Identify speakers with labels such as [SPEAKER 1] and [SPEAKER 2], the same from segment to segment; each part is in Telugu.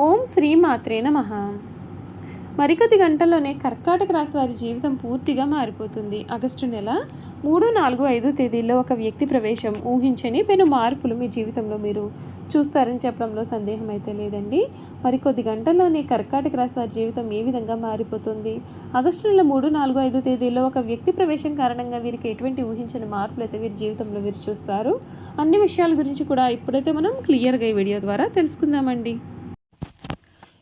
[SPEAKER 1] ఓం శ్రీ మాత్రే నమః. మరికొద్ది గంటల్లోనే కర్కాటక రాశి వారి జీవితం పూర్తిగా మారిపోతుంది. ఆగస్టు నెల మూడు నాలుగు ఐదు తేదీల్లో ఒక వ్యక్తి ప్రవేశం ఊహించని పెను మార్పులు మీ జీవితంలో మీరు చూస్తారని చెప్పడంలో సందేహం అయితే లేదండి. మరికొద్ది గంటల్లోనే కర్కాటక రాశి వారి జీవితం ఏ విధంగా మారిపోతుంది? ఆగస్టు నెల మూడు నాలుగు ఐదు తేదీల్లో ఒక వ్యక్తి ప్రవేశం కారణంగా వీరికి ఎటువంటి ఊహించని మార్పులు అయితే వీరి జీవితంలో వీరు చూస్తారు? అన్ని విషయాల గురించి కూడా ఇప్పుడైతే మనం క్లియర్గా ఈ వీడియో ద్వారా తెలుసుకుందామండి.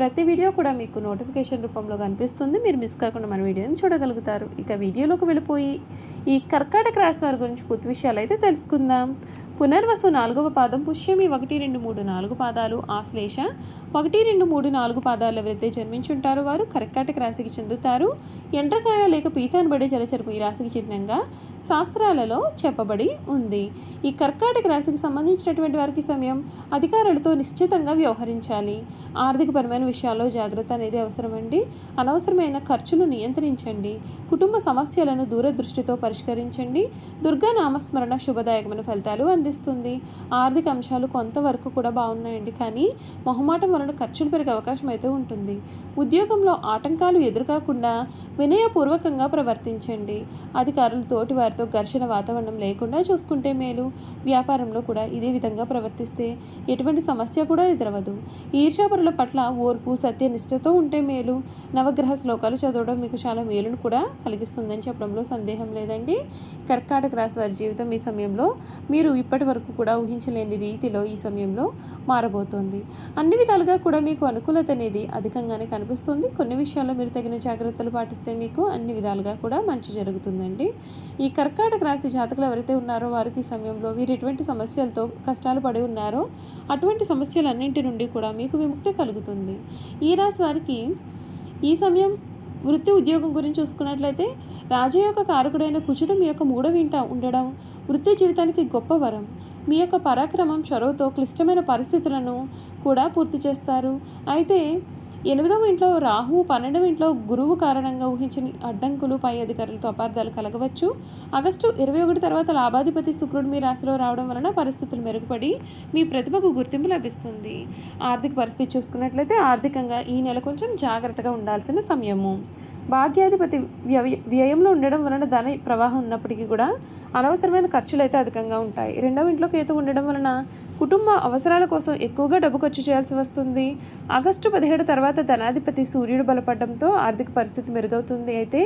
[SPEAKER 1] ప్రతి వీడియో కూడా మీకు నోటిఫికేషన్ రూపంలో కనిపిస్తుంది. మీరు మిస్ కాకుండా మన వీడియోని చూడగలుగుతారు. ఇక వీడియోలోకి వెళ్ళిపోయి ఈ కర్కాటక రాశి వారి గురించి పూర్తి విషయాలు అయితే తెలుసుకుందాం. పునర్వసు నాలుగవ పాదం పుష్యమి ఒకటి రెండు మూడు నాలుగు పాదాలు ఆశ్లేష. ఒకటి రెండు మూడు నాలుగు పాదాలు ఎవరైతే జన్మించుంటారో వారు. కర్కాటక రాశికి చెందుతారు. ఎండ్రకాయ లేక పీతాన్బడి జలచరపు ఈ రాశికి చిహ్నంగా శాస్త్రాలలో చెప్పబడి ఉంది. ఈ కర్కాటక రాశికి సంబంధించినటువంటి వారికి సమయం అధికారులతో నిశ్చితంగా వ్యవహరించాలి. ఆర్థికపరమైన విషయాల్లో జాగ్రత్త అనేది అవసరమండి. అనవసరమైన ఖర్చులు నియంత్రించండి. కుటుంబ సమస్యలను దూరదృష్టితో పరిష్కరించండి. దుర్గా నామస్మరణ శుభదాయకమైన ఫలితాలు అంది అందిస్తుంది ఆర్థిక అంశాలు కొంతవరకు కూడా బాగున్నాయండి. కానీ మొహమాటం వలన ఖర్చులు పెరిగే అవకాశం అయితే ఉంటుంది. ఉద్యోగంలో ఆటంకాలు ఎదురుకాకుండా వినయపూర్వకంగా ప్రవర్తించండి. అధికారులు తోటి వారితో ఘర్షణ వాతావరణం లేకుండా చూసుకుంటే మేలు. వ్యాపారంలో కూడా ఇదే విధంగా ప్రవర్తిస్తే ఎటువంటి సమస్య కూడా ఎదురవదు. ఈర్షాపరుల పట్ల ఓర్పు సత్యనిష్టతో ఉంటే మేలు. నవగ్రహ శ్లోకాలు చదవడం మీకు చాలా మేలును కూడా కలిగిస్తుందని చెప్పడంలో సందేహం లేదండి. కర్కాటక రాశి వారి జీవితం ఈ సమయంలో మీరు ఇప్పటి వరకు కూడా ఊహించలేని రీతిలో ఈ సమయంలో మారబోతోంది. అన్ని విధాలుగా కూడా మీకు అనుకూలత అనేది అధికంగానే కనిపిస్తుంది. కొన్ని విషయాల్లో మీరు తగిన జాగ్రత్తలు పాటిస్తే మీకు అన్ని విధాలుగా కూడా మంచి జరుగుతుందండి. ఈ కర్కాటక రాశి జాతకులు ఎవరైతే ఉన్నారో వారికి సమయంలో వీరు ఎటువంటి సమస్యలతో కష్టాలు పడి ఉన్నారో అటువంటి సమస్యలన్నింటి నుండి కూడా మీకు విముక్తి కలుగుతుంది. ఈ రాశి వారికి ఈ సమయం వృత్తి ఉద్యోగం గురించి చూసుకున్నట్లయితే రాజయోగ కారకుడైన కుజుడు మీ యొక్క మూడో వింట ఉండడం వృత్తి జీవితానికి గొప్ప వరం. మీ యొక్క పరాక్రమం చొరవతో క్లిష్టమైన పరిస్థితులను కూడా పూర్తి చేస్తారు. అయితే ఎనిమిదవ ఇంట్లో రాహువు పన్నెండవ ఇంట్లో గురువు కారణంగా ఊహించిన అడ్డంకులు పై అధికారులతో అపార్థాలు కలగవచ్చు. ఆగస్టు ఇరవై ఒకటి తర్వాత లాభాధిపతి శుక్రుడు మీ రాశిలో రావడం వలన పరిస్థితులు మెరుగుపడి మీ ప్రతిభకు గుర్తింపు లభిస్తుంది. ఆర్థిక పరిస్థితి చూసుకున్నట్లయితే ఆర్థికంగా ఈ నెల కొంచెం జాగ్రత్తగా ఉండాల్సిన సమయము. భాగ్యాధిపతి వ్యయ వ్యయంలో ఉండడం వలన ధన ప్రవాహం ఉన్నప్పటికీ కూడా అనవసరమైన ఖర్చులు అయితే అధికంగా ఉంటాయి. రెండవ ఇంట్లో కేతు ఉండడం వలన కుటుంబ అవసరాల కోసం ఎక్కువగా డబ్బు ఖర్చు చేయాల్సి వస్తుంది. ఆగస్టు పదిహేడు తర్వాత ధనాధిపతి సూర్యుడు బలపడడంతో ఆర్థిక పరిస్థితి మెరుగవుతుంది. అయితే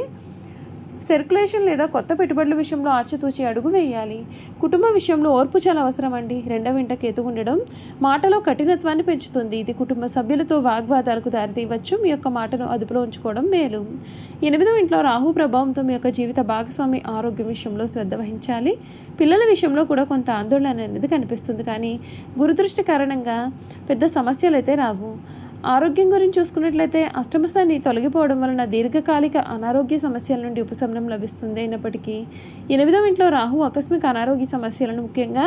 [SPEAKER 1] సర్క్యులేషన్ లేదా కొత్త పెట్టుబడుల విషయంలో ఆచితూచి అడుగు వేయాలి. కుటుంబ విషయంలో ఓర్పు చాలా అవసరం అండి. రెండవ ఇంట కేతు ఉండడం మాటలో కఠినత్వాన్ని పెంచుతుంది. ఇది కుటుంబ సభ్యులతో వాగ్వాదాలకు దారితీయవచ్చు. మీ యొక్క మాటను అదుపులో ఉంచుకోవడం మేలు. ఎనిమిదవ ఇంట్లో రాహు ప్రభావంతో మీ యొక్క జీవిత భాగస్వామి ఆరోగ్యం విషయంలో శ్రద్ధ వహించాలి. పిల్లల విషయంలో కూడా కొంత ఆందోళన అనేది కనిపిస్తుంది. కానీ గురుదృష్టి కారణంగా పెద్ద సమస్యలు అయితే రావు. ఆరోగ్యం గురించి చూసుకున్నట్లయితే అష్టమశాన్ని తొలగిపోవడం వలన దీర్ఘకాలిక అనారోగ్య సమస్యల నుండి ఉపశమనం లభిస్తుంది. అయినప్పటికీ ఎనిమిదవ ఇంట్లో రాహు ఆకస్మిక అనారోగ్య సమస్యలను ముఖ్యంగా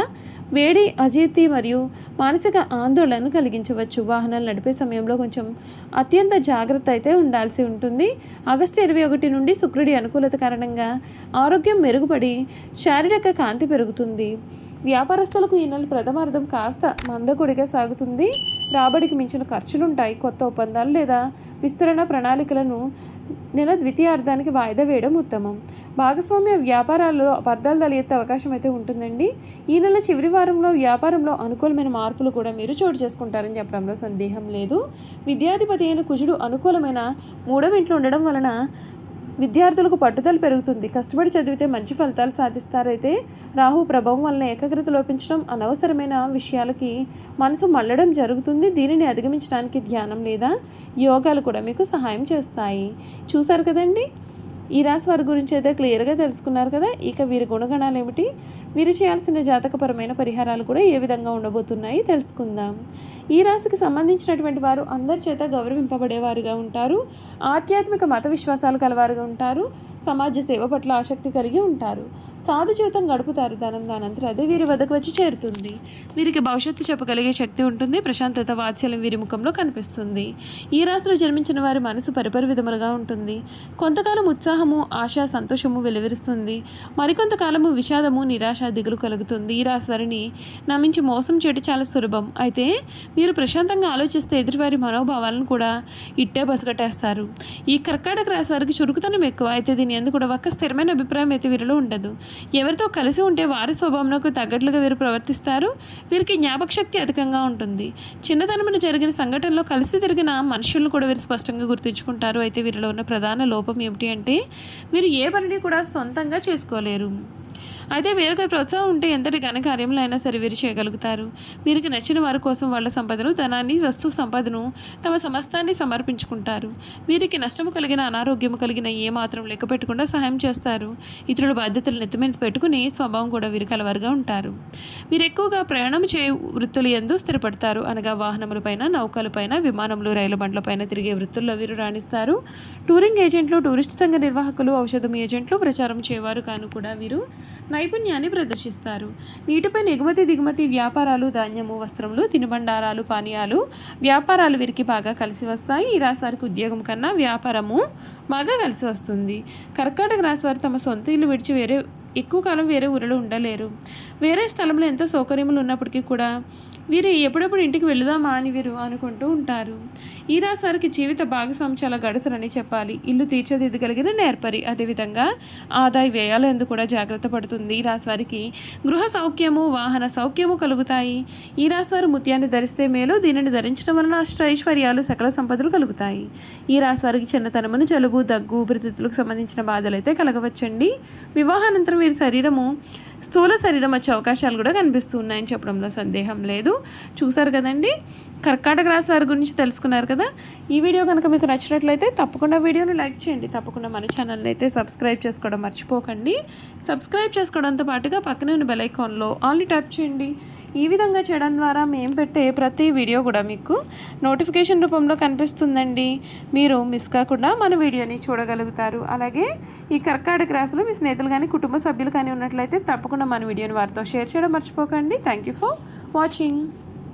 [SPEAKER 1] వేడి అజీర్తి మరియు మానసిక ఆందోళనను కలిగించవచ్చు. వాహనాలు నడిపే సమయంలో కొంచెం అత్యంత జాగ్రత్త అయితే ఉండాల్సి ఉంటుంది. ఆగస్టు ఇరవై ఒకటి నుండి శుక్రుడి అనుకూలత కారణంగా ఆరోగ్యం మెరుగుపడి శారీరక కాంతి పెరుగుతుంది. వ్యాపారస్తులకు ఈ నెల ప్రథమార్థం కాస్త మందకొడిగా సాగుతుంది. రాబడికి మించిన ఖర్చులుంటాయి. కొత్త ఒప్పందాలు లేదా విస్తరణ ప్రణాళికలను నెల ద్వితీయార్థానికి వాయిదా వేయడం ఉత్తమం. భాగస్వామ్య వ్యాపారాలలో అపార్థాలు తలెత్తే అవకాశం అయితే ఉంటుందండి. ఈ నెల చివరి వారంలో వ్యాపారంలో అనుకూలమైన మార్పులు కూడా మీరు చోటు చేసుకుంటారని చెప్పడంలో సందేహం లేదు. విద్యాధిపతి అయిన కుజుడు అనుకూలమైన మూడవ ఇంట్లో ఉండడం వలన విద్యార్థులకు పట్టుదల పెరుగుతుంది. కష్టపడి చదివితే మంచి ఫలితాలు సాధిస్తారైతే రాహు ప్రభావం వలన ఏకాగ్రత లోపించడం అనవసరమైన విషయాలకి మనసు మళ్ళడం జరుగుతుంది. దీనిని అధిగమించడానికి ధ్యానం లేదా యోగాలు కూడా మీకు సహాయం చేస్తాయి. చూసారు కదండి? ఈ రాశి వారి గురించి అయితే క్లియర్గా తెలుసుకున్నారు కదా ఇక వీరి గుణగణాలు ఏమిటి? వీరు చేయాల్సిన జాతకపరమైన పరిహారాలు కూడా ఏ విధంగా ఉండబోతున్నాయి తెలుసుకుందాం. ఈ రాశికి సంబంధించినటువంటి వారు అందరి చేత గౌరవింపబడేవారుగా ఉంటారు ఆధ్యాత్మిక మత విశ్వాసాలు కలవారుగా ఉంటారు సమాజ సేవ పట్ల ఆసక్తి కలిగి ఉంటారు. సాధు జీవితం గడుపుతారు. ధనం దానంతర అదే వీరి వద్దకు వచ్చి చేరుతుంది. వీరికి భవిష్యత్తు చెప్పగలిగే శక్తి ఉంటుంది. ప్రశాంతత వాత్సల్యం వీరి ముఖంలో కనిపిస్తుంది. ఈ రాశిలో జన్మించిన వారి మనసు పరిపరి విధములుగా ఉంటుంది. కొంతకాలం ఉత్సాహము ఆశ సంతోషము వెలువరుస్తుంది. మరికొంతకాలము విషాదము నిరాశ దిగులు కలుగుతుంది. ఈ రాశి వారిని నమ్మించి మోసం చేయడం చాలా సులభం. అయితే మీరు ప్రశాంతంగా ఆలోచిస్తే ఎదుటివారి మనోభావాలను కూడా ఇట్టే బసగట్టేస్తారు ఈ కర్కాటక రాశి వారికి చురుకుతనం ఎక్కువ. అయితే దీని కూడా ఒక స్థిరమైన అభిప్రాయం అయితే వీరిలో ఉండదు. ఎవరితో కలిసి ఉంటే వారి స్వభావంకు తగ్గట్లుగా వీరు ప్రవర్తిస్తారు. వీరికి జ్ఞాపక శక్తి అధికంగా ఉంటుంది. చిన్నతనమున జరిగిన సంఘటనలో కలిసి తిరిగిన మనుషులను కూడా వీరు స్పష్టంగా గుర్తుంచుకుంటారు. అయితే వీరిలో ఉన్న ప్రధాన లోపం ఏమిటి అంటే వీరు ఏ పనిని కూడా సొంతంగా చేసుకోలేరు. అయితే వీరికి ప్రోత్సాహం ఉంటే ఎంతటి ఘనకార్యములు అయినా సరే వీరు చేయగలుగుతారు. వీరికి నచ్చిన వారి కోసం వాళ్ళ సంపదను ధనాన్ని వస్తు సంపదను తమ సమస్తాన్ని సమర్పించుకుంటారు. వీరికి నష్టము కలిగిన అనారోగ్యము కలిగిన ఏ మాత్రం లెక్క పెట్టకుండా సహాయం చేస్తారు. ఇతరుల బాధ్యతలు నెత్తిమీద పెట్టుకునే పెట్టుకుని స్వభావం కూడా వీరు కలవారుగా ఉంటారు. వీరు ఎక్కువగా ప్రయాణం చే వృత్తులు ఎందు స్థిరపడతారు. అనగా వాహనములపైన నౌకలపైన విమానములు రైలు బండ్లపైన తిరిగే వృత్తుల్లో వీరు రాణిస్తారు. టూరింగ్ ఏజెంట్లు టూరిస్ట్ సంఘ నిర్వాహకులు ఔషధం ఏజెంట్లు ప్రచారం చేయవారు కాను కూడా వీరు నైపుణ్యాన్ని ప్రదర్శిస్తారు. నీటిపై ఎగుమతి దిగుమతి వ్యాపారాలు ధాన్యము వస్త్రములు తినుబండారాలు పానీయాలు వ్యాపారాలు వీరికి బాగా కలిసి వస్తాయి. ఈ రాశి వారికి ఉద్యోగం కన్నా వ్యాపారము బాగా కలిసి వస్తుంది. కర్కాటక రాశి వారు తమ సొంత ఇల్లు విడిచి వేరే ఎక్కువ కాలం వేరే ఊరిలో ఉండలేరు. వేరే స్థలంలో ఎంత సౌకర్యములు ఉన్నప్పటికీ కూడా వీరు ఎప్పుడెప్పుడు ఇంటికి వెళుదామా అని వీరు అనుకుంటూ ఉంటారు. ఈ రాశి జీవిత భాగస్వామి చాలా గడసరని చెప్పాలి. ఇల్లు తీర్చదిద్దగలిగిన నేర్పరి. అదేవిధంగా ఆదాయ వ్యయాలు ఎందుకు కూడా జాగ్రత్త పడుతుంది. ఈ రాశివారికి గృహ సౌఖ్యము వాహన సౌఖ్యము కలుగుతాయి. ఈ రాశి ముత్యాన్ని ధరిస్తే మేలు దీనిని ధరించడం వలన అష్టైశ్వర్యాలు సకల సంపదలు కలుగుతాయి. ఈ రాశివారికి చిన్నతనమును జలుబు దగ్గు ఉపరితిత్తులకు సంబంధించిన బాధలు అయితే కలగవచ్చండి. వివాహానంతరం వీరి శరీరము స్థూల శరీరం వచ్చే అవకాశాలు కూడా కనిపిస్తూ ఉన్నాయని చెప్పడంలో సందేహం లేదు. చూసారు కదండి? కర్కాటక రాశి వారి గురించి తెలుసుకున్నారు కదా? ఈ వీడియో కనుక మీకు నచ్చినట్లయితే తప్పకుండా వీడియోని లైక్ చేయండి. తప్పకుండా మన ఛానల్ని అయితే సబ్స్క్రైబ్ చేసుకోవడం మర్చిపోకండి. సబ్స్క్రైబ్ చేసుకోవడంతో పాటుగా పక్కనే ఉన్న బెల్ ఐకాన్లో ఆల్ని ట్యాప్ చేయండి. ఈ విధంగా చేయడం ద్వారా మేము పెట్టే ప్రతి వీడియో కూడా మీకు నోటిఫికేషన్ రూపంలో కనిపిస్తుందండి. మీరు మిస్ కాకుండా మన వీడియోని చూడగలుగుతారు. అలాగే ఈ కర్కాటక రాశిలో మీ స్నేహితులు కానీ కుటుంబ సభ్యులు కానీ ఉన్నట్లయితే తప్పకుండా మన వీడియోని వారితో షేర్ చేయడం మర్చిపోకండి. Thank you for watching